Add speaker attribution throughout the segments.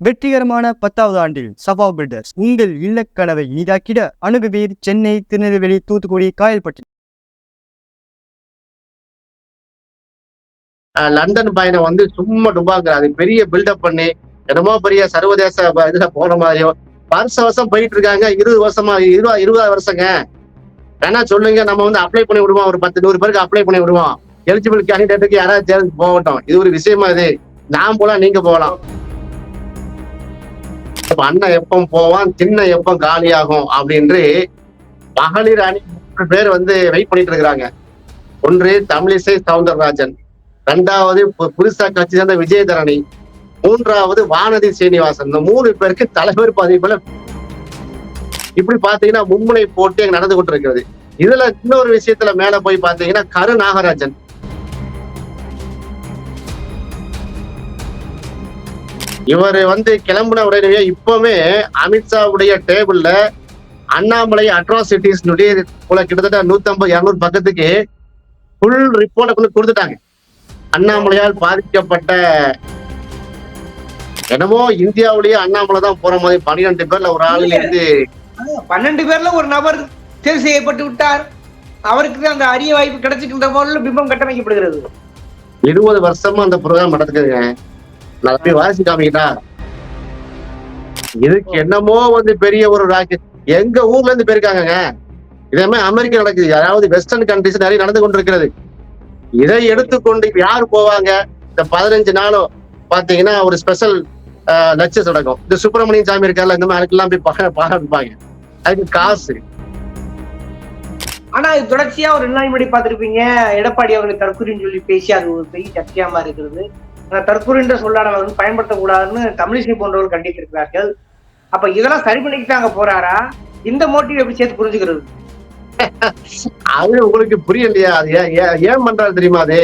Speaker 1: வெற்றிகரமான பத்தாவது ஆண்டில் சபா பில்டர்ஸ் உங்கள் இல்லக்கனவை இனிதாக்கிட அணுகுவீர் சென்னை திருநெல்வேலி தூத்துக்குடி காயல்பட்டி.
Speaker 2: லண்டன் பயணம் வந்து சும்மா டுபாங்கிற அது பெரிய பில்டப் பண்ணி என்னமோ பெரிய சர்வதேச இதுல போன மாதிரியோ. வருஷ வருஷம் போயிட்டு இருக்காங்க இருபது வருஷமா இருபது இருபது வருஷங்க. வேணா சொல்லுங்க நம்ம வந்து அப்ளை பண்ணி விடுவோம். ஒரு பத்து நூறு பேருக்கு அப்ளை பண்ணி விடுவோம். எலிஜிபிள் கேண்டிடேட்டுக்கு யாராவது தேர்ந்து போகட்டும். இது ஒரு விஷயமா இது. நான் போலாம் நீங்க போகலாம். அப்ப அண்ணன் எப்போ போவான் சின்ன எப்போ காலியாகும் அப்படின்று மகளிர் அணி மூன்று பேர் வந்து வெயிட் பண்ணிட்டு இருக்கிறாங்க. ஒன்று தமிழிசை சவுந்தரராஜன். ரெண்டாவது புதுசா கட்சி சேர்ந்த விஜயதரணி மூன்றாவது வானதி சீனிவாசன். இந்த மூணு பேருக்கு தலைவர் பதவி போல இப்படி பாத்தீங்கன்னா மும்முனை போட்டி அங்க நடந்து கொண்டிருக்கிறது. இதுல இன்னொரு விஷயத்துல மேல போய் பாத்தீங்கன்னா கரு நாகராஜன். இவர் வந்து கிளம்புன உடனே இப்பவுமே அமித்ஷாவுடைய டேபிள்ல அண்ணாமலை அட்ராசிட்டிஸ் போல கிட்டத்தட்ட நூத்தம்பது இருநூறு பக்கத்துக்கு ஃபுல் ரிப்போர்ட்டை கொண்டு கொடுத்துட்டாங்க. அண்ணாமலையால் பாதிக்கப்பட்ட என்னமோ இந்தியாவிலேயே அண்ணாமலை தான் போற மாதிரி பன்னிரெண்டு பேர்ல ஒரு ஆளுல இருந்து
Speaker 3: பன்னெண்டு பேர்ல ஒரு நபர் தேர்வு செய்யப்பட்டு விட்டார். அவருக்கு அந்த அரிய வாய்ப்பு கிடைச்சிக்கின்ற போல பிம்பம் கட்டமைக்கப்படுகிறது.
Speaker 2: இருபது வருஷமா அந்த ப்ரோக்ராம் நடக்குதுங்க நான் போய் வாசி காமிக்கிட்டா? இதுக்கு என்னமோ வந்து பெரிய ஒரு ராக்கெட் எங்க ஊர்ல இருந்து போயிருக்காங்கங்க. இதே மாதிரி அமெரிக்கா நடக்குது. அதாவது வெஸ்டர்ன் கண்ட்ரிஸ் நிறைய நடந்து கொண்டிருக்கிறது. இதை எடுத்துக்கொண்டு இப்ப யார் போவாங்க? இந்த பதினஞ்சு நாளும் பாத்தீங்கன்னா ஒரு ஸ்பெஷல் லட்சஸ் நடக்கும். இந்த சுப்பிரமணியன் சாமி இருக்கார்ல இந்த மாதிரி எல்லாம் போய் பாக அதுக்கு காசு.
Speaker 3: ஆனா இது தொடர்ச்சியா ஒரு ரெண்டு நாள் முன்னாடி பார்த்திருப்பீங்க. எடப்பாடி அவர்கள் தற்கொலைன்னு சொல்லி பேசி அது ஒரு பெரிய சர்ச்சையாம இருக்கிறது தற்கொலைன்ற சொல்லாடலை வந்து பயன்படுத்தக்கூடாதுன்னு தமிழிசை போன்றவர்கள் கண்டித்திருக்கிறார்கள். அப்ப இதெல்லாம் சரி பண்ணிக்கிட்டு அங்க போறாரா? இந்த மோட்டிவ் எப்படி சேர்த்து புரிஞ்சுக்கிறது?
Speaker 2: அது உங்களுக்கு புரியலையா? அது ஏன் ஏன் ஏன் பண்றாரு தெரியுமா அது?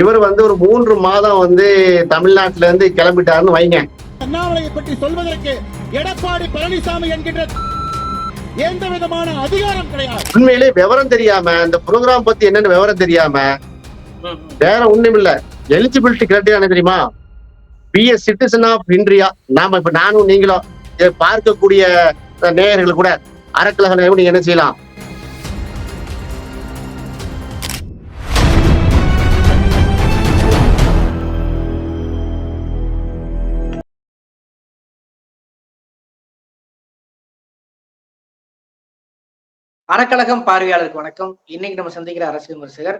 Speaker 2: இவர் வந்து ஒரு மூன்று மாதம் வந்து தமிழ்நாட்டுல இருந்து கிளம்பிட்டாருன்னு வைங்க.
Speaker 4: அண்ணாமலையை பற்றி சொல்வதற்கு எடப்பாடி பழனிசாமி என்கின்ற எந்த விதமான அதிகாரம் கிடையாது.
Speaker 2: உண்மையிலே விவரம் தெரியாம இந்த ப்ரோக்ராம் பத்தி என்னன்னு விவரம் தெரியாம வேற ஒண்ணும் இல்ல எலிஜிபிலிட்டி கிரைட்டீரியா என்ன தெரியுமா? B S citizen of India நாம இப்ப நானும் நீங்களும் பார்க்கக்கூடிய நேயர்கள் கூட அறக்கலக நீங்க என்ன செய்யலாம்?
Speaker 3: அறக்கழகம் பார்வையாளருக்கு வணக்கம். இன்னைக்கு நம்ம சந்திக்கிற அரசியல் விமர்சகர்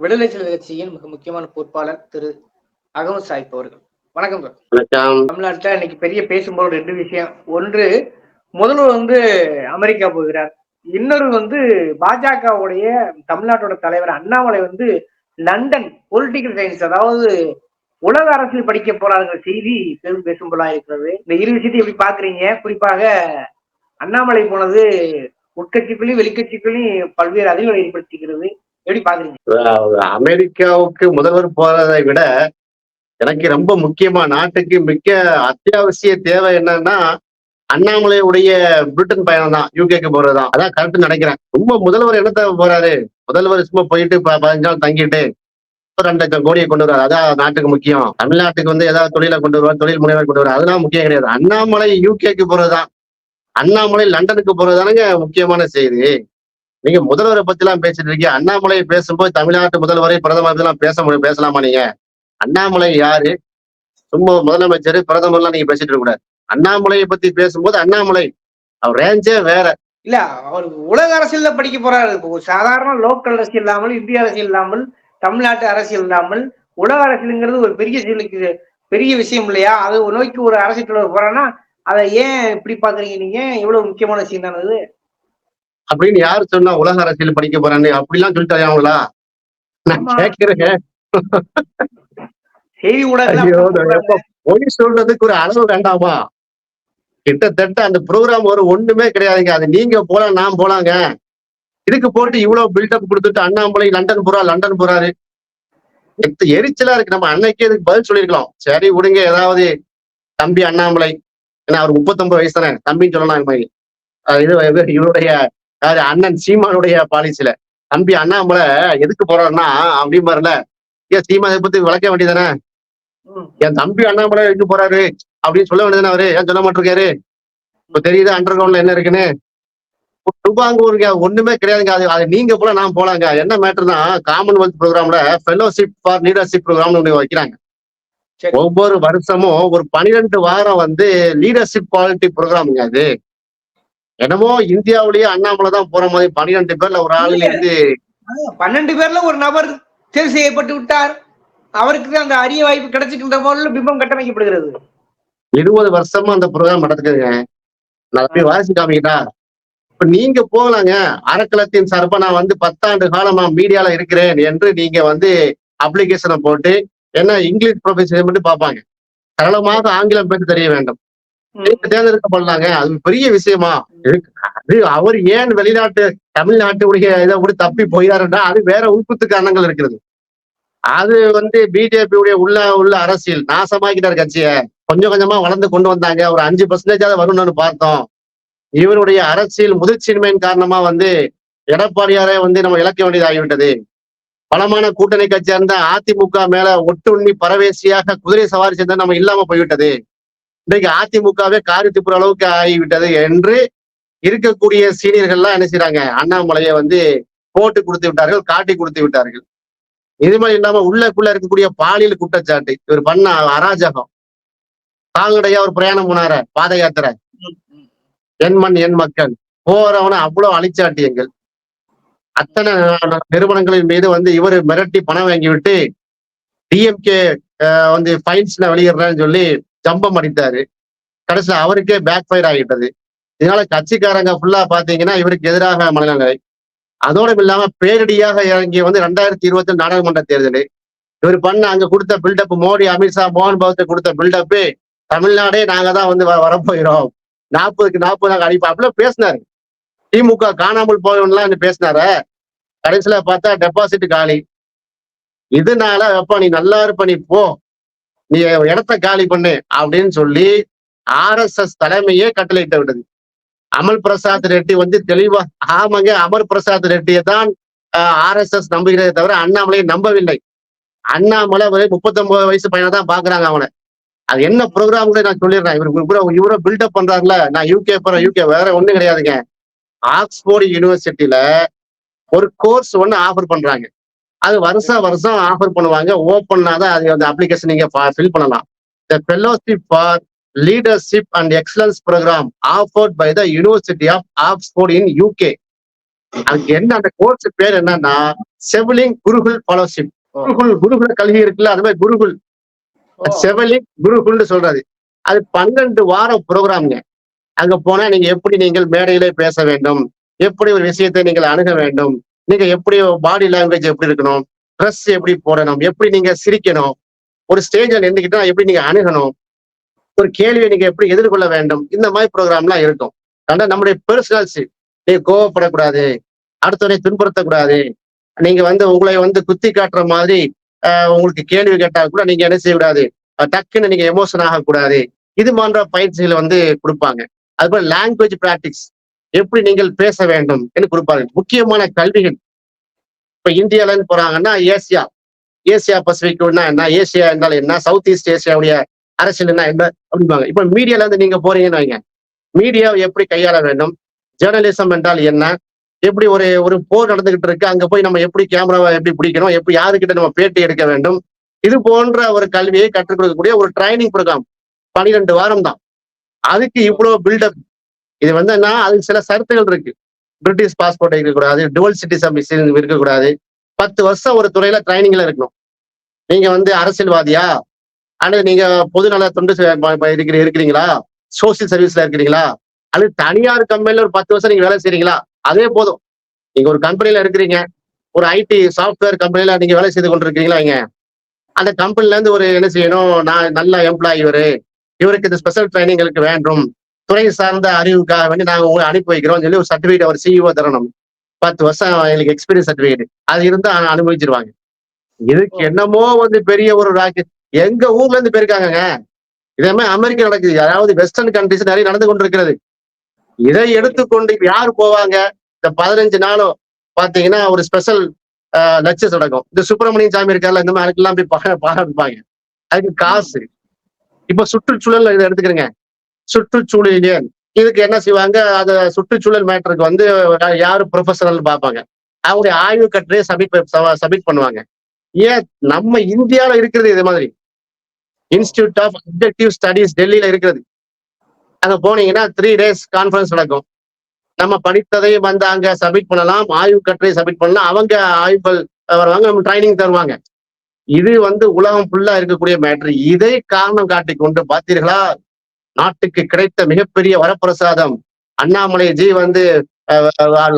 Speaker 3: விடுதலை சிறுத்தை கட்சியின் மிக முக்கியமான பொறுப்பாளர் திரு அகமது சாஹிப் அவர்கள். வணக்கம் தமிழ்நாட்டுல இன்னைக்கு பெரிய பேசும்போது ரெண்டு விஷயம். ஒன்று முதல்வர் வந்து அமெரிக்கா போகிறார். இன்னொரு வந்து பாஜகவுடைய தமிழ்நாட்டோட தலைவர் அண்ணாமலை வந்து லண்டன் பொலிட்டிக்கல் சயின்ஸ் அதாவது உலக அரசியல் படிக்க போறாருங்கிற செய்தி பெரும் பேசும் பொருளா இருக்கிறது. இந்த இரு விஷயத்தை எப்படி பாக்குறீங்க? குறிப்பாக அண்ணாமலை போனது உட்கட்சிக்குள்ளேயும் வெளிக்கட்சிக்குள்ளேயும் பல்வேறு அதிர்வுகளை ஏற்படுத்திக்கிறது. எப்படி பாக்குறீங்க?
Speaker 2: அமெரிக்காவுக்கு முதல்வர் போறதை விட எனக்கு ரொம்ப முக்கியமா நாட்டுக்கு மிக்க அத்தியாவசிய தேவை என்னன்னா அண்ணாமலையுடைய பிரிட்டன் பயணம் தான் யூகேக்கு போறதுதான் அதான் கரெக்ட் நினைக்கிறேன். ரொம்ப முதல்வர் என்னத்த போறாரு? முதல்வர் சும்மா போயிட்டு பதினஞ்சு நாள் தங்கிட்டு ரெண்டு லட்சம் கோடியை கொண்டு வர்றாரு அதான் நாட்டுக்கு முக்கியம். தமிழ்நாட்டுக்கு வந்து ஏதாவது தொழிலை கொண்டு வருவார் தொழில் முனைவர் கொண்டு வருவார். அதெல்லாம் முக்கியம் கிடையாது. அண்ணாமலை யூகேக்கு போறதுதான். அண்ணாமலை லண்டனுக்கு போறதுதானுங்க முக்கியமான செய்தி. நீங்க முதல்வரை பத்தி எல்லாம் பேசிட்டு இருக்கீங்க அண்ணாமலை பேசும்போது தமிழ்நாட்டு முதல்வரை பிரதமர் எல்லாம் பேச முடியும் பேசலாமா நீங்க? அண்ணாமலை யாரு? சும்மா முதலமைச்சர் பிரதமர்லாம் நீங்க பேசிட்டு இருக்க கூடாது. அண்ணாமலையை பத்தி பேசும்போது அண்ணாமலை அவர் ரேஞ்சே வேற.
Speaker 3: இல்ல அவர் உலக அரசியல்ல படிக்க போறாரு. சாதாரண லோக்கல் அரசியல் இல்லாமல் இந்திய அரசியல் இல்லாமல் தமிழ்நாட்டு அரசியல் இல்லாமல் உலக அரசியலுங்கிறது ஒரு பெரிய செயலுக்கு பெரிய விஷயம் இல்லையா? அது நோக்கி ஒரு அரசியல் தலைவர் போறான்னா அதை ஏன் இப்படி பாக்குறீங்க நீங்க? எவ்வளவு முக்கியமான விஷயம் தானது
Speaker 2: அப்படின்னு யாரு சொன்னா உலக அரசியல் படிக்க போறான்னு? அப்படிலாம் சொல்லிட்டு அவங்களா? நான் எப்ப பொய் சொல்றதுக்கு ஒரு அளவு வேண்டாமா? கிட்டத்தட்ட அந்த ப்ரோக்ராம் ஒரு ஒண்ணுமே கிடையாதுங்க. அது நீங்க போலாம் நான் போலாங்க. இதுக்கு போட்டு இவ்வளவு பில்டப் கொடுத்துட்டு அண்ணாமலை லண்டன் போறா லண்டன் போறாரு. எத்த- எரிச்சலா இருக்கு. நம்ம அன்னைக்கே இதுக்கு பதில் சொல்லியிருக்கலாம். சரி விடுங்க. ஏதாவது தம்பி அண்ணாமலை. ஏன்னா அவர் முப்பத்தொன்பது வயசு தானே. தம்பின்னு சொல்லலாம் இது இவருடைய யாரு? அண்ணன் சீமானுடைய பாலிசில. தம்பி அண்ணாமலை எதுக்கு போறாருன்னா அப்படி மாதிரில ஏன் சீமா இதை பத்தி விளக்க வேண்டியதானே. என் தம்பி அண்ணாமலை எங்க போறாரு? அப்படின்னு சொல்ல வேண்டியதுதானே அவரு? ஏன் சொல்ல மாட்டிருக்காரு? இப்ப தெரியுது அண்டர் கிரவுண்ட்ல என்ன இருக்குன்னு? டுபாங்கூருங்க ஒண்ணுமே கிடையாதுங்க. அது அது நீங்க போல நான் போலாங்க. என்ன மேட்டர்னா காமன்வெல்த் ப்ரோக்ராம்ல ஃபெலோஷிப் ஃபார் லீடர்ஷிப் ப்ரோக்ராம்னு ஒண்ணு வைக்கிறாங்க. ஒவ்வொரு வருஷமும் ஒரு பனிரெண்டு வாரம் வந்து லீடர்ஷிப் குவாலிட்டி ப்ரோக்ராமுங்க அது. என்னமோ இந்தியாவிலேயே அண்ணாமலை தான் போற மாதிரி பன்னிரெண்டு பேர்ல ஒரு ஆளுல இருந்து
Speaker 3: பன்னெண்டு பேர்ல ஒரு நபர் தேர்வு செய்யப்பட்டு விட்டார். அவருக்கு தான் அந்த அரிய வாய்ப்பு கிடைச்சிக்கின்ற போல பிம்பம் கட்டமைக்கப்படுகிறது.
Speaker 2: இருபது வருஷமா அந்த ப்ரோக்ராம் நடக்குதுங்க. நான் போய் வாசி காமிக்கிட்டா இப்ப நீங்க போகலாங்க. அறக்கலத்தின் சார்பா நான் வந்து பத்தாண்டு காலமா மீடியால இருக்கிறேன் என்று நீங்க வந்து அப்ளிகேஷனை போட்டு என்ன இங்கிலீஷ் ப்ரொஃபஷன் மட்டும் பார்ப்பாங்க. சரளமாக ஆங்கிலம் பேச தெரிய வேண்டும். தேர்ந்தெடுக்கப்படலாங்க அது பெரிய விஷயமா. அது அவர் ஏன் வெளிநாட்டு தமிழ்நாட்டுடைய இதை விட தப்பி போயிறாருன்னா அது வேற உள்குத்து காரணங்கள் இருக்கிறது. அது வந்து பிஜேபி உடைய உள்ள உள்ள அரசியல். நாசமாக்கிட்டார் கட்சியை. கொஞ்சம் கொஞ்சமா வளர்ந்து கொண்டு வந்தாங்க. ஒரு அஞ்சு பர்சன்டேஜாவது வரும்னு பார்த்தோம். இவருடைய அரசியல் முதிர்ச்சியின்மையின் காரணமா வந்து எடப்பாடியாரே வந்து நம்ம இழக்க வேண்டியது ஆகிவிட்டது பலமான கூட்டணி கட்சியா இருந்த அதிமுக மேல ஒட்டுண்ணி பரவேசியாக குதிரை சவாரி செஞ்சா நம்ம இல்லாம போய்விட்டது. இன்றைக்கு அதிமுகவே காரி துப்புற அளவுக்கு ஆகிவிட்டது என்று இருக்கக்கூடிய சீனியர்கள்லாம் என்ன செய்யறாங்க அண்ணாமலையை வந்து போட்டு கொடுத்து விட்டார்கள் காட்டி கொடுத்து விட்டார்கள். இது மாதிரி இல்லாம உள்ளக்குள்ள இருக்கக்கூடிய பாலியல் குற்றச்சாட்டு இவர் பண்ண அராஜகம். கால்நடையா ஒரு பிரயாணம் போனார பாத யாத்திரை. என் மண் என் மக்கள். போறவன அவ்வளவு அழிச்சாட்டியங்கள். அத்தனை நிறுவனங்களின் மீது வந்து இவர் மிரட்டி பணம் வாங்கி விட்டு டிஎம்கே வந்து ஃபைன்ஸ்ல வெளியிடுறேன்னு சொல்லி ஜம்பம் அடித்தாரு. கடைசியில் அவருக்கே பேக் ஃபயர் ஆகிட்டது. இதனால கட்சிக்காரங்க ஃபுல்லா பாத்தீங்கன்னா இவருக்கு எதிராக மனநிலை. அதோடும் இல்லாம பேரடியாக இறங்கி வந்து ரெண்டாயிரத்தி இருபத்தி நாடாளுமன்ற தேர்தல். இவர் பண்ண அங்க கொடுத்த பில்டப் மோடி அமித்ஷா மோகன் பகவத் கொடுத்த பில்டப்பு தமிழ்நாடே நாங்க தான் வந்து வ- வரப்போகிறோம். நாற்பதுக்கு நாற்பது நாங்க அடிப்போம் அப்படிலாம் பேசினாரு. திமுக காணாமல் போகணும்லாம் பேசினார? கடைசியில பார்த்தா டெபாசிட் காலி. இதனால வெப்பா நீ நல்லா இருப்ப நீ போ. நீ இடத்த காலி பண்ணு அப்படின்னு சொல்லி ஆர்எஸ்எஸ் தலைமையே கட்டளையிட்டு விட்டது. அமல் பிரசாத் ரெட்டி வந்து தெளிவா ஆமாங்க அமர் பிரசாத் ரெட்டியை தான் ஆர்எஸ்எஸ் நம்புகிறதே தவிர அண்ணாமலையை நம்பவில்லை. அண்ணாமலை ஒரு முப்பத்தொன்பது வயசு பையனை தான் பாக்குறாங்க அவனை. அது என்ன ப்ரோக்ராம் கூட நான் சொல்லிடுறேன். இவர் இவரோ பில்டப் பண்றாருல. நான் யூகே போறேன். யூகே வேற ஒண்ணும் கிடையாதுங்க. ஆக்ஸ்போர்ட் யூனிவர்சிட்டியில ஒரு கோர்ஸ் ஒன்று ஆஃபர் பண்றாங்க. அது வருஷம் வருஷம் ஆஃபர் பண்ணுவாங்க. ஓப்பன்னா தான் அது அந்த அப்ளிகேஷன் நீங்க ஃபில் பண்ணலாம். The fellowship for leadership and excellence programme offered by the university of Oxford in UK அதுக்கு என்ன அந்த கோர்ஸ் பேர் என்னன்னா செவிலிங் குருகுல் ஃபெலோஷிப் குருகுல் குருகுல கல்வி இருக்குல்ல அது மாதிரி குருகுல் செவலிங் குருகுல்னு சொல்றது. அது பன்னெண்டு வாரம் ப்ரோக்ராம்ங்க அங்க போனா நீங்க எப்படி நீங்கள் மேடையிலே பேச வேண்டும்? எப்படி ஒரு விஷயத்தை நீங்கள் அணுக வேண்டும்? நீங்க எப்படி பாடி லாங்குவேஜ் எப்படி இருக்கணும்? ட்ரெஸ் எப்படி போடணும்? எப்படி நீங்க சிரிக்கணும்? ஒரு ஸ்டேஜ்ல நின்றுக்கிட்டா எப்படி நீங்க அணுகணும்? ஒரு கேள்வியை நீங்க எப்படி எதிர்கொள்ள வேண்டும்? இந்த மாதிரி ப்ரோக்ராம்லாம் இருக்கும். ஆனா நம்முடைய பெர்சனல்ஸ் நீங்க கோவப்படக்கூடாது. அடுத்தவரை துன்புறுத்தக்கூடாது. நீங்க வந்து உங்களை வந்து குத்தி காட்டுற மாதிரி உங்களுக்கு கேள்வி கேட்டா கூட நீங்க என்ன செய்யக்கூடாது? டக்குன்னு நீங்க எமோஷன் ஆகக்கூடாது. இது போன்ற பயிற்சிகளை வந்து கொடுப்பாங்க. அதுபோல் லாங்குவேஜ் பிராக்டிஸ் எப்படி நீங்கள் பேச வேண்டும் என்று கொடுப்பார்கள் முக்கியமான கல்விகள். இப்ப இந்தியாலன்னு போறாங்கன்னா ஏசியா. ஏசியா பசிபிக்னா என்ன? ஏசியா என்றால் என்ன? சவுத் ஈஸ்ட் ஏசியாவுடைய அரசியல் என்ன என்ன அப்படிம்பாங்க. இப்ப மீடியால இருந்து நீங்க போறீங்கன்னு வைங்க. மீடியாவை எப்படி கையாள வேண்டும்? ஜேர்னலிசம் என்றால் என்ன? எப்படி ஒரு ஒரு போர் நடந்துகிட்டு இருக்கு? அங்க போய் நம்ம எப்படி கேமராவை எப்படி பிடிக்கணும்? எப்படி யாருக்கிட்ட நம்ம பேட்டி எடுக்க வேண்டும்? இது போன்ற ஒரு கல்வியை கற்றுக் கொடுக்கக்கூடிய ஒரு ட்ரைனிங் ப்ரோக்ராம் பனிரெண்டு வாரம் தான். அதுக்கு இவ்வளவு பில்டப் இது வந்து என்ன? அதுக்கு சில சருத்துகள் இருக்கு. பிரிட்டிஷ் பாஸ்போர்ட் இருக்கக்கூடாது டுவல் சிட்டிசம் இருக்கக்கூடாது. பத்து வருஷம் ஒரு துறையில ட்ரைனிங்ல இருக்கணும். நீங்க வந்து அரசியல்வாதியா? அல்லது நீங்க பொதுநல தொண்டு இருக்கிற இருக்கிறீங்களா? சோசியல் சர்வீஸ்ல இருக்கிறீங்களா? அல்லது தனியார் கம்பெனில ஒரு பத்து வருஷம் நீங்க வேலை செய்றீங்களா? அதே போதும். நீங்க ஒரு கம்பெனில இருக்கிறீங்க. ஒரு ஐடி சாஃப்ட்வேர் கம்பெனில நீங்க வேலை செய்து கொண்டிருக்கீங்களா இங்க? அந்த கம்பெனில இருந்து ஒரு என்ன செய்யணும்? நான் நல்ல எம்ப்ளாயி இவரு. இவருக்கு இந்த ஸ்பெஷல் ட்ரைனிங் எங்களுக்கு வேண்டும். துறை சார்ந்த அறிவுக்காக வேண்டி நாங்கள் உங்களை அனுப்பி வைக்கிறோம் சொல்லி ஒரு சர்டிஃபிகேட் அவர் சிஇஓ தரணும். பத்து வருஷம் எங்களுக்கு எக்ஸ்பீரியன்ஸ் சர்டிஃபிகேட் அது இருந்தா அனுபவிச்சிருவாங்க. இதுக்கு என்னமோ வந்து பெரிய ஒரு ராக்கெட் எங்க ஊர்ல இருந்து போயிருக்காங்கங்க. இதே மாதிரி அமெரிக்கா நடக்குது. அதாவது வெஸ்டர்ன் கண்ட்ரிஸ் நிறைய நடந்து கொண்டிருக்கிறது. இதை எடுத்துக்கொண்டு இப்ப யாரு போவாங்க? இந்த பதினஞ்சு நாளும் பாத்தீங்கன்னா ஒரு ஸ்பெஷல் லட்சஸ் நடக்கும் இந்த சுப்பிரமணியன் சாமி இருக்கார்ல இந்த மாதிரி அதுக்கெல்லாம் போய் பாட பார்க்க வைப்பாங்க அதுக்கு காசு. இப்ப சுற்றுச்சூழல் இதை எடுத்துக்கிறேங்க. சுற்றுச்சூழலியல் இதுக்கு என்ன செய்வாங்க? அது சுற்றுச்சூழல் மேட்டருக்கு வந்து யாரு ப்ரொஃபஷனல் பார்ப்பாங்க. அவங்களுடைய ஆய்வு கட்டுரையை சப்மிட் சப்மிட் பண்ணுவாங்க. ஏன்? நம்ம இந்தியால இருக்கிறது இது மாதிரி. இன்ஸ்டிடியூட் ஆஃப் அப்ஜெக்டிவ் ஸ்டடீஸ் டெல்லியில இருக்கிறது. அங்க போனீங்கன்னா த்ரீ டேஸ் கான்ஃபரன்ஸ் நடக்கும். நம்ம படித்ததையும் வந்து அங்க சப்மிட் பண்ணலாம். ஆய்வு கட்டுரை சப்மிட் பண்ணலாம். அவங்க ஆய்வுகள் வருவாங்க நம்ம ட்ரைனிங் தருவாங்க. இது வந்து உலகம் ஃபுல்லா இருக்கக்கூடிய மேட்ரு இதை காரணம் காட்டி கொண்டு பார்த்தீர்களா? நாட்டுக்கு கிடைத்த மிகப்பெரிய வரப்பிரசாதம். அண்ணாமலை ஜி வந்து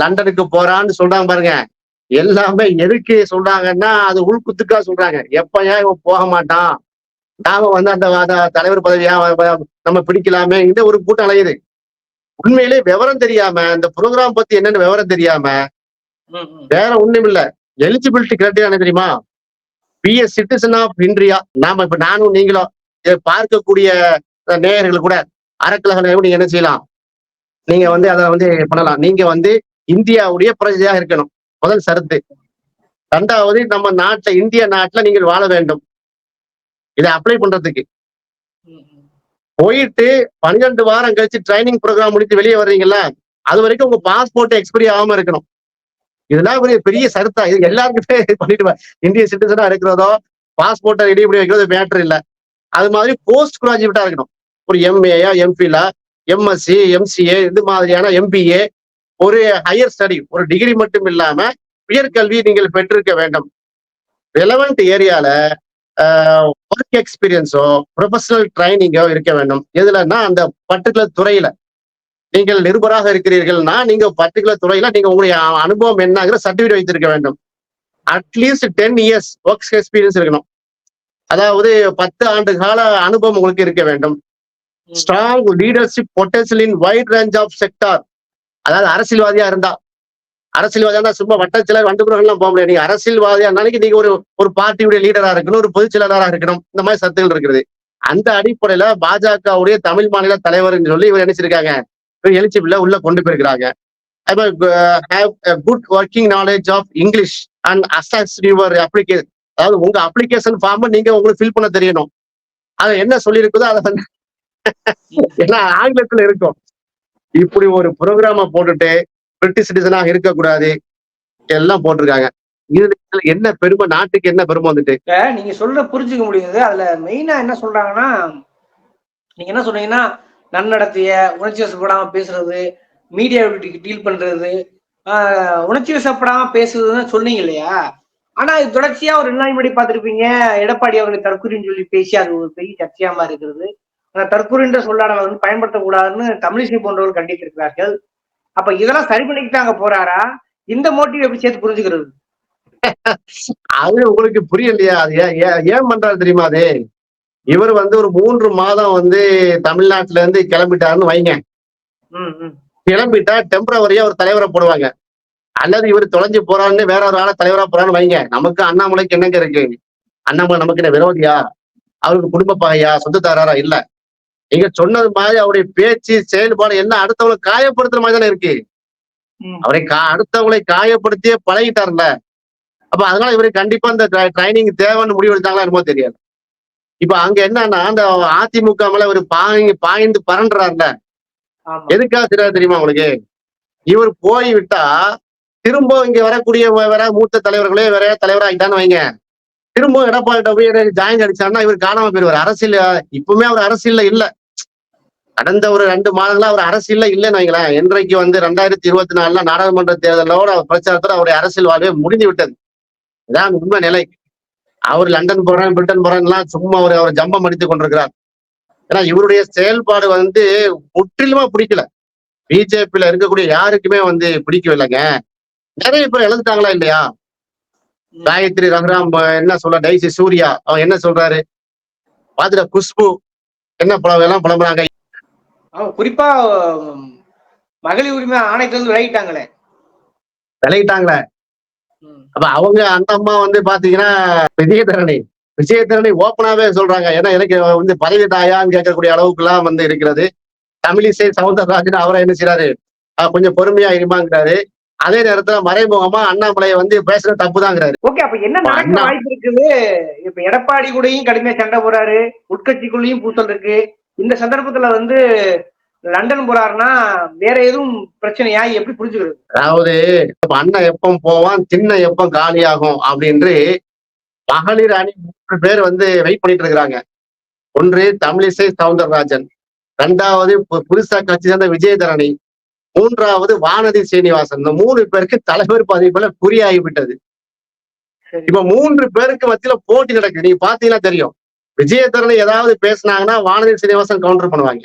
Speaker 2: லண்டனுக்கு போறான்னு சொல்றாங்க பாருங்க. எல்லாமே எதுக்கு சொல்றாங்கன்னா அது உள்குத்துக்கா சொல்றாங்க. எப்பயா இவன் போக மாட்டான்? நாம வந்து அந்த அந்த தலைவர் பதவியா நம்ம பிடிக்கலாமே? இந்த ஒரு கூட்டம் அலையுது. உண்மையிலே விவரம் தெரியாம இந்த ப்ரோக்ராம் பத்தி என்னன்னு விவரம் தெரியாம வேற ஒண்ணும் இல்ல. எலிஜிபிலிட்டி கிரைட்டீரியா என்ன தெரியுமா? பிஎஸ் சிட்டிசன் ஆஃப் இந்தியா நாம இப்ப நானும் நீங்களும் இதை பார்க்கக்கூடிய நேயர்கள் கூட அறக்கலக நீங்க என்ன செய்யலாம்? நீங்க வந்து அதை வந்து பண்ணலாம். நீங்க வந்து இந்தியாவுடைய பிரஜையா இருக்கணும். முதல் சரத்து. ரெண்டாவது நம்ம நாட்டுல இந்திய நாட்டுல நீங்கள் வாழ வேண்டும். இதை அப்ளை பண்றதுக்கு. போயிட்டு பன்னிரெண்டு வாரம் கழிச்சு ட்ரைனிங் ப்ரோக்ராம் முடித்து வெளியே வர்றீங்களா அது வரைக்கும் உங்க பாஸ்போர்ட் எக்ஸ்பைரி ஆகாம இருக்கணும். இதெல்லாம் ஒரு பெரிய சருத்தா. இது எல்லாருக்குமே பண்ணிட்டு இந்திய சிட்டிசனா இருக்கிறதோ பாஸ்போர்ட்டை ரெடி பண்ணி வைக்கிறது மேட்டர் இல்லை. அது மாதிரி போஸ்ட் கிராஜுவேட்டா இருக்கணும். ஒரு எம்ஏயா எம்பிலா எம்எஸ்சி எம்சிஏ இது மாதிரியான எம்பிஏ ஒரு ஹையர் ஸ்டடி ஒரு டிகிரி மட்டும் இல்லாம உயர்கல்வி நீங்கள் பெற்றிருக்க வேண்டும். ரெலவெண்ட் ஏரியால ஒர்க் எக்ஸ்பீரியன்ஸோ ப்ரொஃபஷனல் ட்ரைனிங்கோ இருக்க வேண்டும். எதுலன்னா அந்த பர்டிகுலர் துறையில. நீங்கள் நிருபராக இருக்கிறீர்கள்னா நீங்க பர்டிகுலர் துறையில நீங்க உங்களுடைய அனுபவம் என்னங்கிற சர்டிபிகேட் வைத்திருக்க வேண்டும். Atleast ten years work experience இருக்கணும். அதாவது பத்து ஆண்டு கால அனுபவம் உங்களுக்கு இருக்க வேண்டும். Strong leadership potential in wide range of sector அதாவது அரசியல்வாதியா இருந்தா. அரசியல்வாதியா இருந்தா சும்மா வட்டச்சிலர் வண்டுபுறங்கள்லாம் போக முடியாது. நீங்க அரசியல்வாதியா நாளைக்கு நீங்க ஒரு ஒரு பார்ட்டியுடைய லீடரா இருக்கணும் ஒரு பொதுச் செயலாளரா இருக்கணும். இந்த மாதிரி சத்துகள் இருக்குது. அந்த அடிப்படையில பாஜகவுடைய தமிழ் மாநில தலைவர்னு சொல்லி இவர் நினைச்சிருக்காங்க இவர் எலிஜிபிள உள்ள கொண்டு போயிருக்கிறாங்க. Good working knowledge of English and assess your application அதாவது உங்க அப்ளிகேஷன் ஃபார்ம் நீங்க உங்களுக்கு ஃபில் பண்ண தெரியணும். அது என்ன சொல்லியிருக்குதோ அதை எல்லாம் ஏன்னா ஆங்கிலத்துல இருக்கும். இப்படி ஒரு ப்ரோக்ராம போட்டுட்டு பிரிட்டிஷ் சிட்டிசனாக இருக்கக்கூடாது. எல்லாம் போட்டிருக்காங்க. இதுல என்ன பெருமை? நாட்டுக்கு என்ன பெருமை வந்துட்டு?
Speaker 3: நீங்க சொல்ற புரிஞ்சுக்க முடியுது. அதுல மெயினா என்ன சொல்றாங்கன்னா நீங்க என்ன சொன்னீங்கன்னா நன்னடத்தைய உணர்ச்சி வசப்படாம பேசுறது மீடியா டீல் பண்றது ஆஹ், உணர்ச்சி வசப்படாம பேசுறதுன்னு சொன்னீங்க இல்லையா? ஆனா இது தொடர்ச்சியா ஒரு ரெண்டு நாள் முன்னாடி பார்த்திருப்பீங்க. எடப்பாடி அவர்களை தற்கொலைன்னு சொல்லி பேசி அது ஒரு பெரிய சர்ச்சையாம இருக்கிறது அந்த தற்கொலைன்ற சொல்லாடலை வந்து பயன்படுத்தக்கூடாதுன்னு தமிழிசை போன்றவர்கள் கண்டித்திருக்கிறார்கள். அப்ப இதெல்லாம் சரி பண்ணிக்கிட்டு அங்க போறாரா? இந்த மோட்டிவ் எப்படி சேர்த்து புரிஞ்சுக்கிறது?
Speaker 2: அது உங்களுக்கு புரியலையா? அது ஏன் பண்றாரு தெரியுமா அது? இவர் வந்து ஒரு மூன்று மாதம் வந்து தமிழ்நாட்டுல இருந்து கிளம்பிட்டாருன்னு வைங்க. கிளம்பிட்டா டெம்பரவரியா ஒரு தலைவரை போடுவாங்க. அல்லது இவர் தொலைஞ்சு போறான்னு வேற ஒரு ஆள தலைவரா போறான்னு வைங்க. நமக்கு அண்ணாமலைக்கு என்னங்க இருக்கு? அண்ணாமலை நமக்கு என்ன விரோதியா? அவருக்கு குடும்ப பாயா சொந்தத்தாரா இல்ல. நீங்க சொன்னது மாதிரி அவருடைய பேச்சு செயல்பாடு என்ன அடுத்தவங்களை காயப்படுத்துற மாதிரி தானே இருக்கு. அவரை கா அடுத்தவங்களை காயப்படுத்தியே பழகிட்டார்ல. அப்ப அதனால இவருக்கு கண்டிப்பா இந்த ட்ரைனிங் தேவைன்னு முடிவு எடுத்தாங்களா என்னமோ தெரியாது. இப்ப அங்க என்னன்னா அந்த அதிமுக மேல ஒரு பாய் பாய்ந்து பறண்டுறாருல
Speaker 3: ஆமா.
Speaker 2: எதுக்காக தெரியாது தெரியுமா உங்களுக்கு? இவர் போய் விட்டா திரும்ப இங்க வரக்கூடிய வேற மூத்த தலைவர்களே வேற தலைவராகிட்டான்னு வைங்க. திரும்ப எடப்பாடி போய் ஜாயின் அடிச்சாருன்னா இவர் காணாம போயிருவார் அரசியல் இப்பவுமே அவர் அரசியல்ல இல்ல. கடந்த ஒரு ரெண்டு மாதங்களா அவர் அரசியல்ல இல்லைன்னு வைங்களேன். இன்றைக்கு வந்து ரெண்டாயிரத்தி இருபத்தி நாலுல நாடாளுமன்ற தேர்தலோட அவர் பிரச்சாரத்தோட அவருடைய அரசியல் வாழ்வே முடிந்து விட்டது. இதான் உண்மை நிலை. அவர் லண்டன் போறேன் பிரிட்டன் போறேன்லாம் சும்மா ஒரு அவர் ஜம்பம் அடித்துக் கொண்டிருக்கிறார். ஏன்னா இவருடைய செயல்பாடு வந்து முற்றிலுமா பிடிக்கல. பிஜேபியில இருக்கக்கூடிய யாருக்குமே வந்து பிடிக்கவில்லைங்க. நிறைய பேர் இழந்துட்டாங்களா இல்லையா? காயத்ரி ரகுராம் என்ன சொல்ற டைசி சூர்யா அவன் என்ன சொல்றாரு? பாத்துட்ட குஷ்பு என்ன பழம் எல்லாம் புலம்புறாங்க?
Speaker 3: குறிப்பா மகளிர் உரிமை ஆணையத்துல இருந்து விலகிட்டாங்களே.
Speaker 2: விளையிட்டாங்களே
Speaker 3: ம்.
Speaker 2: அப்ப அவங்க அந்த அம்மா வந்து பாத்தீங்கன்னா விஜயதரணி. விஜயதரணி ஓப்பனாவே சொல்றாங்க. ஏன்னா எனக்கு வந்து பதவி தாயான்னு கேட்கக்கூடிய அளவுக்கு எல்லாம் வந்து இருக்கிறது. தமிழிசை சவுந்தரராஜன் அவரை என்ன செய்யறாரு கொஞ்சம் பொறுமையா இருமாங்கிறாரு. அதே நேரத்துல மறைமுகமா அண்ணாமலையை வந்து பேசுறது தப்புதாங்கிறாரு.
Speaker 3: ஓகே அப்ப என்ன நடக்க வாய்ப்பு இருக்குது? இப்ப எடப்பாடி கூடயும் கடுமையா சண்டை போறாரு உட்கட்சிக்குள்ளேயும் பூசல் இருக்கு. இந்த சந்தர்ப்பத்துல வந்து லண்டன் போறாருன்னா வேற எதுவும் பிரச்சனையா எப்படி புரிஞ்சுக்கிறது?
Speaker 2: அதாவது இப்ப அண்ணன் எப்பம் போவான் சின்ன எப்பம் காலியாகும் அப்படின்னு மகளிர் அணி மூன்று பேர் வந்து வெயிட் பண்ணிட்டு இருக்கிறாங்க. ஒன்று தமிழிசை சவுந்தரராஜன். ரெண்டாவது புதுசா கட்சி சேர்ந்த விஜயதரணி மூன்றாவது வானதி சீனிவாசன். இந்த மூணு பேருக்கு தலைவர் பதவி போல குறியாகிவிட்டது
Speaker 3: சரி.
Speaker 2: இப்ப மூன்று பேருக்கு மத்தியில போட்டி நடக்குது. நீங்க பாத்தீங்கன்னா தெரியும். விஜயதரன் ஏதாவது பேசுனாங்கன்னா வானதி சீனிவாசன் கவுண்டர் பண்ணுவாங்க.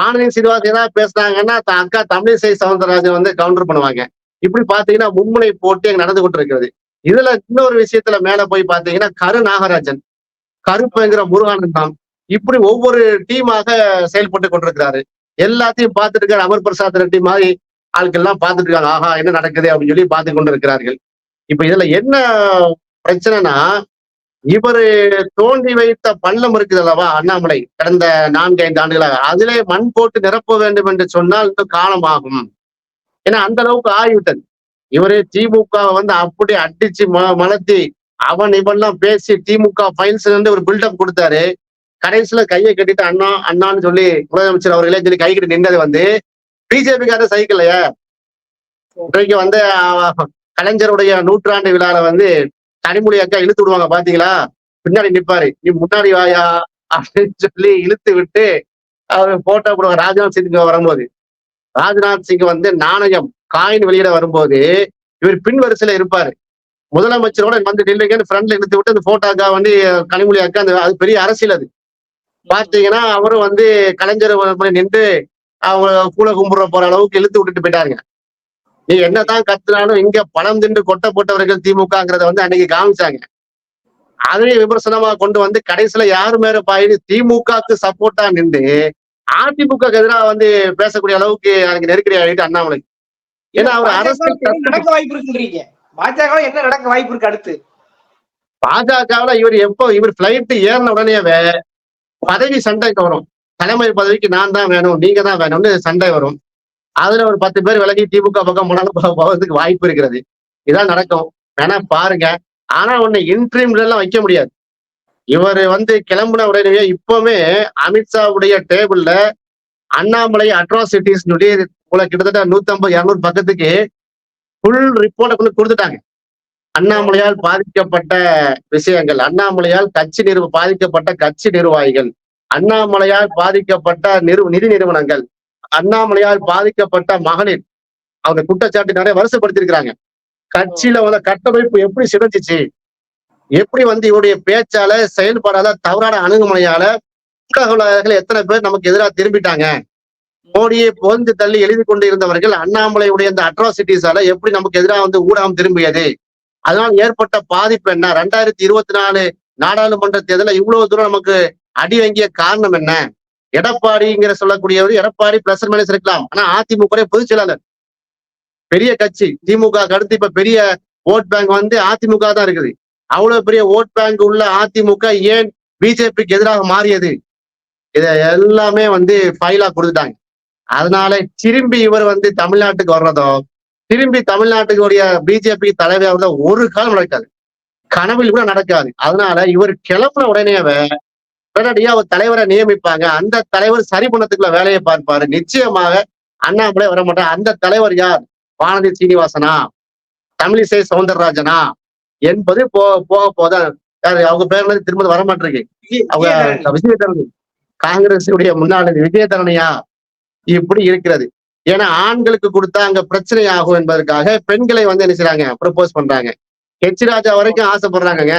Speaker 2: வானதி சீனிவாசன் ஏதாவது பேசுனாங்கன்னா அக்கா தமிழிசை சவுந்தரராஜன் வந்து கவுண்டர் பண்ணுவாங்க. இப்படி பாத்தீங்கன்னா மும்முனை போட்டி அங்க நடந்து கொண்டிருக்கிறது. இதுல இன்னொரு விஷயத்துல மேல போய் பாத்தீங்கன்னா கரு நாகராஜன். கருப்புங்கிற முருகானந்தம் இப்படி ஒவ்வொரு டீமாக செயல்பட்டு கொண்டிருக்கிறாரு. எல்லாத்தையும் பார்த்துட்டு இருக்காரு. அமர் பிரசாத் ரெட்டி மாதிரி ஆட்கள் எல்லாம் பார்த்துட்டு இருக்காங்க. ஆஹா என்ன நடக்குது அப்படின்னு சொல்லி பார்த்து கொண்டிருக்கிறார்கள். இப்ப இதுல என்ன பிரச்சனைனா இவரு தோண்டி வைத்த பள்ளம் இருக்குது அல்லவா அண்ணாமலை? கடந்த நான்கு ஐந்து ஆண்டுகளாக. அதிலே மண் போட்டு நிரப்ப வேண்டும் என்று சொன்னால் இன்னும் காலமாகும். ஏன்னா அந்த அளவுக்கு ஆகிவிட்டது இவரே திமுக வந்து அப்படி அடிச்சு ம- மலர்த்தி அவன் இவெல்லாம் பேசி திமுக ஃபைல்ஸ் வந்து ஒரு பில்டப் கொடுத்தாரு. கடைசியில கையை கட்டிட்டு அண்ணா அண்ணான்னு சொல்லி முதலமைச்சர் அவர்களே சொல்லி கை கட்டி நின்றது வந்து பிஜேபிக்கார சைக்கிள்லையா இன்றைக்கு வந்து கலைஞருடைய நூற்றாண்டு விழால வந்து கனிமொழி அக்கா இழுத்து விடுவாங்க பாத்தீங்களா? பின்னாடி நிப்பாரு. நீ முன்னாடி வாயா? அப்படின்னு சொல்லி இழுத்து விட்டு அவர் போட்டோ போடுவாங்க. ராஜ்நாத் சிங் வரும்போது. ராஜ்நாத் சிங் வந்து நாணயம் காயின் வெளியிட வரும்போது இவர் பின் வரிசையில இருப்பாரு. முதலமைச்சரோட வந்து நில்லுங்கன்னு ஃப்ரண்ட்ல இழுத்து விட்டு அந்த போட்டோக்கா வந்து கனிமொழி அக்கா அந்த அது பெரிய அரசியல் அது. பாத்தீங்கன்னா அவரும் வந்து கலைஞர் நின்று அவங்க கூட கும்பிட போற அளவுக்கு இழுத்து விட்டுட்டு போயிட்டாருங்க. நீ என்னதான் கத்துனாலும் இங்க பணம் தின்று கொட்ட போட்டவர்கள் திமுகங்கிறத வந்து அன்னைக்கு காமிச்சாங்க அதுவே விமர்சனமா கொண்டு வந்து கடைசியில யாரு மேல பாயுது திமுகக்கு சப்போர்ட்டா நின்று அதிமுக எதிராக வந்து பேசக்கூடிய அளவுக்கு எனக்கு நெருக்கடி ஆகிட்டு அண்ணாமலை ஏன்னா அவர்
Speaker 3: என்ன நடக்க வாய்ப்பு இருக்குன்றீங்க பாஜக என்ன நடக்க வாய்ப்பு இருக்கு அடுத்து?
Speaker 2: பாஜகவுல இவர் எப்போ இவர் பிளைட் ஏறின உடனேவே பதவி சண்டைக்கு வரும். தலைமை பதவிக்கு நான் தான் வேணும் நீங்க தான் வேணும்னு சண்டை வரும். அதுல ஒரு பத்து பேர் விலகி திமுக பக்கம் போனாலும் போவதுக்கு வாய்ப்பு இருக்கிறது. இதான் நடக்கும். வேணா பாருங்க. ஆனா உன்னை இன்ட்ரீம்ல எல்லாம் வைக்க முடியாது. இவர் வந்து கிளம்புன உடனே இப்பவுமே அமித்ஷாவுடைய டேபிள்ல அண்ணாமலை அட்ராசிட்டிஸ் கிட்டத்தட்ட நூத்தம்பது இருநூறு பக்கத்துக்கு ஃபுல் ரிப்போர்ட்டை கொண்டு கொடுத்துட்டாங்க. அண்ணாமலையால் பாதிக்கப்பட்ட விஷயங்கள் அண்ணாமலையால் கட்சி நிறுவ பாதிக்கப்பட்ட கட்சி நிர்வாகிகள் அண்ணாமலையால் பாதிக்கப்பட்ட நிறு நிதி நிறுவனங்கள் அண்ணாமலையால் பாதிக்கப்பட்ட மகளிர். அவங்க குற்றச்சாட்டு நிறைய வருஷப்படுத்திருக்கிறாங்க கட்சியில வந்து கட்டமைப்பு எப்படி சிதைஞ்சிச்சு? எப்படி வந்து இவருடைய பேச்சால செயல்படாத தவறான அணுகுமுறையால ஊடகவியலாளர்கள் எத்தனை பேர் நமக்கு எதிராக திரும்பிட்டாங்க? மோடியை புகழ்ந்து தள்ளி எழுதி கொண்டு இருந்தவர்கள் அண்ணாமலையுடைய இந்த அட்ராசிட்டிஸால எப்படி நமக்கு எதிராக வந்து ஊடகம் திரும்பியது? அதனால் ஏற்பட்ட பாதிப்பு என்ன? ரெண்டாயிரத்தி இருபத்தி நாலு நாடாளுமன்ற தேர்தலில் இவ்வளவு தூரம் நமக்கு அடி வாங்கிய காரணம் என்ன? எடப்பாடிங்கிற சொல்லக்கூடியவர் எடப்பாடி பிளஸ் மைனஸ் இருக்கலாம். ஆனா அதிமுக பொதுச் செயலாளர். பெரிய கட்சி. திமுக அடுத்து இப்ப பெரிய ஓட் பேங்க் வந்து அதிமுக தான் இருக்குது. அவ்வளவு பெரிய ஓட் பேங்க் உள்ள அதிமுக ஏன் பிஜேபிக்கு எதிராக மாறியது? இத எல்லாமே வந்து ஃபைலா கொடுத்துட்டாங்க. அதனால திரும்பி இவர் வந்து தமிழ்நாட்டுக்கு வர்றதோ திரும்பி தமிழ்நாட்டுக்குடைய பிஜேபி தலைவராக ஒரு காலம் நடக்காது. கனவில் கூட நடக்காது. அதனால இவர் கிளம்புன உடனேவே உடனடியா ஒரு தலைவரை நியமிப்பாங்க. அந்த தலைவர் சரி பண்ணத்துக்குள்ள வேலையை பார்ப்பாரு. நிச்சயமாக அண்ணாமலை வர மாட்டார் அந்த தலைவர் யார்? வானதி சீனிவாசனா? தமிழிசை சவுந்தரராஜனா? என்பது போ போக போத அவங்க பேர் வந்து திரும்ப வர மாட்டிருக்கு அவங்க விஜயதரணி. காங்கிரஸுடைய முன்னாள் விஜயதரணியா? இப்படி இருக்கிறது. ஏன்னா ஆண்களுக்கு கொடுத்தா அங்க பிரச்சனை ஆகும் என்பதற்காக பெண்களை வந்து என்ன செய்றாங்க? ப்ரப்போஸ் பண்றாங்க. ஹெச் ராஜா வரைக்கும் ஆசைப்படுறாங்கங்க.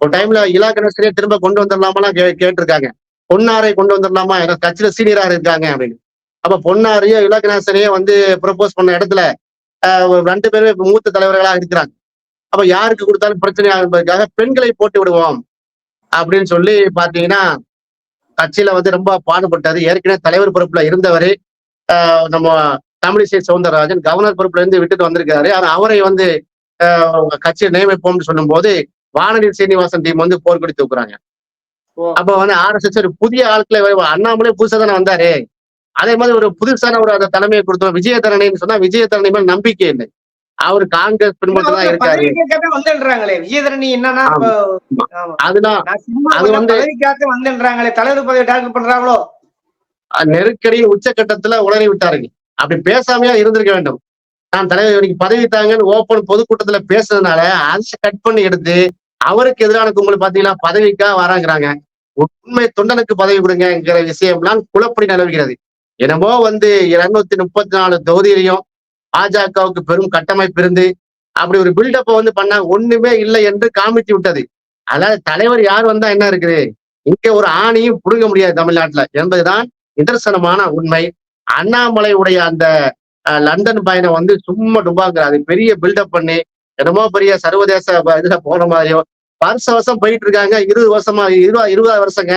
Speaker 2: ஒரு டைம்ல இலா கணேசனே திரும்ப கொண்டு வந்துடலாமெல்லாம் கே கேட்டிருக்காங்க. பொன்னாரை கொண்டு வந்துடலாமா? ஏன்னா கட்சியில சீனியரா இருக்காங்க அப்படின்னு. அப்ப பொன்னாரையோ இலா கணேசனையோ வந்து ப்ரப்போஸ் பண்ண இடத்துல ரெண்டு பேருமே மூத்த தலைவர்களாக இருக்கிறாங்க. அப்ப யாருக்கு கொடுத்தாலும் பிரச்சனை ஆகும் என்பதற்காக பெண்களை போட்டு விடுவோம் அப்படின்னு சொல்லி பாத்தீங்கன்னா கட்சியில வந்து ரொம்ப பாடுபட்டாரு. ஏற்கனவே தலைவர் பொறுப்புல இருந்தவர் நம்ம தமிழிசை சவுந்தரராஜன் கவர்னர் பொறுப்புல இருந்து விட்டுட்டு வந்திருக்காரு. ஆனா அவரை வந்து கட்சியை நியமிப்போம்னு சொல்லும்போது வானதி சீனிவாசன் டீம் வந்து போர்க்கொடி தூக்குறாங்க. அப்ப வந்து ஆர்எஸ்எஸ் ஒரு புதிய ஆட்களை அண்ணாமலே புதுசா தானே வந்தாரு. அதே மாதிரி ஒரு புதுசான ஒரு அந்த தலைமையை கொடுத்தோம். விஜயதரணின்னு சொன்னா விஜயதரணி மேல் நம்பிக்கை இல்லை. அவர் காங்கிரஸ் பின்பற்ற தான் இருக்காரு. அதுதான். அது வந்து-
Speaker 3: தலைவர் பதவி டார்கெட் பண்றாங்களோ?
Speaker 2: நெருக்கடியின் உச்சக்கட்டத்துல உளறி விட்டாருங்க. அப்படி பேசாமையா இருந்திருக்க வேண்டும். நான் தலைவர் இன்னைக்கு பதவி தாங்கன்னு ஓப்பன் பொதுக்கூட்டத்துல பேசுறதுனால அதை கட் பண்ணி எடுத்து அவருக்கு எதிரான கும்பல் பாத்தீங்கன்னா பதவிக்காக வராங்கிறாங்க. உண்மை தொண்டனுக்கு பதவி கொடுங்கிற விஷயம்லாம் குழப்படி நிலவுகிறது. என்னமோ வந்து இருநூத்தி முப்பத்தி நாலு தொகுதியிலையும் பாஜகவுக்கு பெரும் கட்டமைப்பு இருந்து அப்படி ஒரு பில்டப்பை வந்து பண்ண ஒண்ணுமே இல்லை என்று காமித்து விட்டது. அதாவது தலைவர் யார் வந்தா என்ன இருக்குது? இங்க ஒரு ஆணியும் புடுங்க முடியாது தமிழ்நாட்டுல. என்பதுதான் நிதர்சனமான உண்மை. அண்ணாமலையுடைய அந்த லண்டன் பயணம் வந்து சும்மா டுபாங்கிறாரு பெரிய பில்டப் பண்ணி என்னமோ பெரிய சர்வதேச இதுல போன மாதிரியோ. வருஷ வருஷம் போயிட்டு இருக்காங்க. இருபது வருஷமா இருபது இருபது வருஷங்க.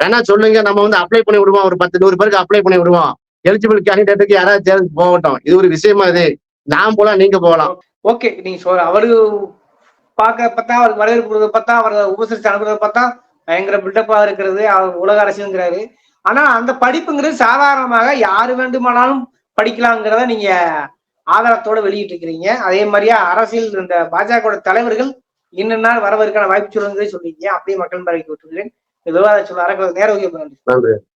Speaker 2: வேணா சொல்லுங்க. நம்ம வந்து அப்ளை பண்ணி விடுவோம். ஒரு பத்து நூறு பேருக்கு அப்ளை பண்ணி விடுவோம். எலிஜிபிள் கேண்டிடேட்டுக்கு யாராவது தேர்ந்து போகட்டும். இது ஒரு விஷயமா இது. நான் போலாம் நீங்க போகலாம்.
Speaker 3: ஓகே நீங்க சொல்ற அவரு பார்க்க பார்த்தா அவருக்கு வரவேற்பு கொடுக்கறத பார்த்தா அவரை உபசரிச்சு அனுப்புறத பார்த்தா பயங்கர பில்டப்பா இருக்கிறது. அவர் உலக அரசுங்கிறாரு. ஆனா அந்த படிப்புங்கிறது சாதாரணமாக யாரு வேண்டுமானாலும் படிக்கலாங்கிறத நீங்க ஆதாரத்தோட வெளியிட்டு இருக்கிறீங்க அதே மாதிரியா அரசியல் இந்த பாஜக தலைவர்கள் என்னென்ன வரவதற்கான வாய்ப்பு சொல்லுங்க சொல்லிருக்கீங்க அப்படியே மக்கள் மேலே விட்டுருக்கிறேன் விவாத சொல்ல அரக்கிறது நேரம்
Speaker 2: நன்றி.